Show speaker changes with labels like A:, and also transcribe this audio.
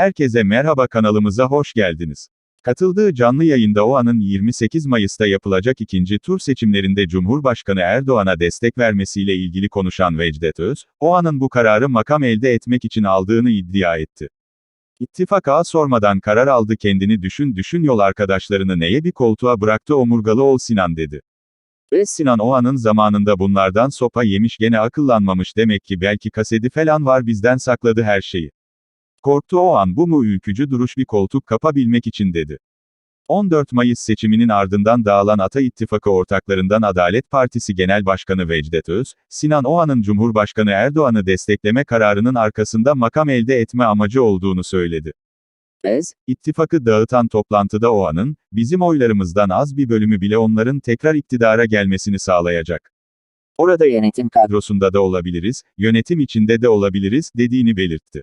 A: Herkese merhaba kanalımıza hoş geldiniz. Katıldığı canlı yayında OA'nın 28 Mayıs'ta yapılacak ikinci tur seçimlerinde Cumhurbaşkanı Erdoğan'a destek vermesiyle ilgili konuşan Vecdet Öz, OA'nın bu kararı makam elde etmek için aldığını iddia etti. İttifak ağa sormadan karar aldı kendini düşün düşün yol arkadaşlarını neye bir koltuğa bıraktı omurgalı ol Sinan dedi. Ve Sinan Oğan'ın zamanında bunlardan sopa yemiş gene akıllanmamış demek ki belki kaseti falan var bizden sakladı her şeyi. Korktu o an bu mu ülkücü duruş bir koltuk kapabilmek için dedi. 14 Mayıs seçiminin ardından dağılan Ata İttifakı ortaklarından Adalet Partisi Genel Başkanı Vecdet Öz, Sinan Oğan'ın Cumhurbaşkanı Erdoğan'ı destekleme kararının arkasında makam elde etme amacı olduğunu söyledi. Ez, ittifakı dağıtan toplantıda Oğan'ın, bizim oylarımızdan az bir bölümü bile onların tekrar iktidara gelmesini sağlayacak. Orada yönetim kadrosunda da olabiliriz, yönetim içinde de olabiliriz, dediğini belirtti.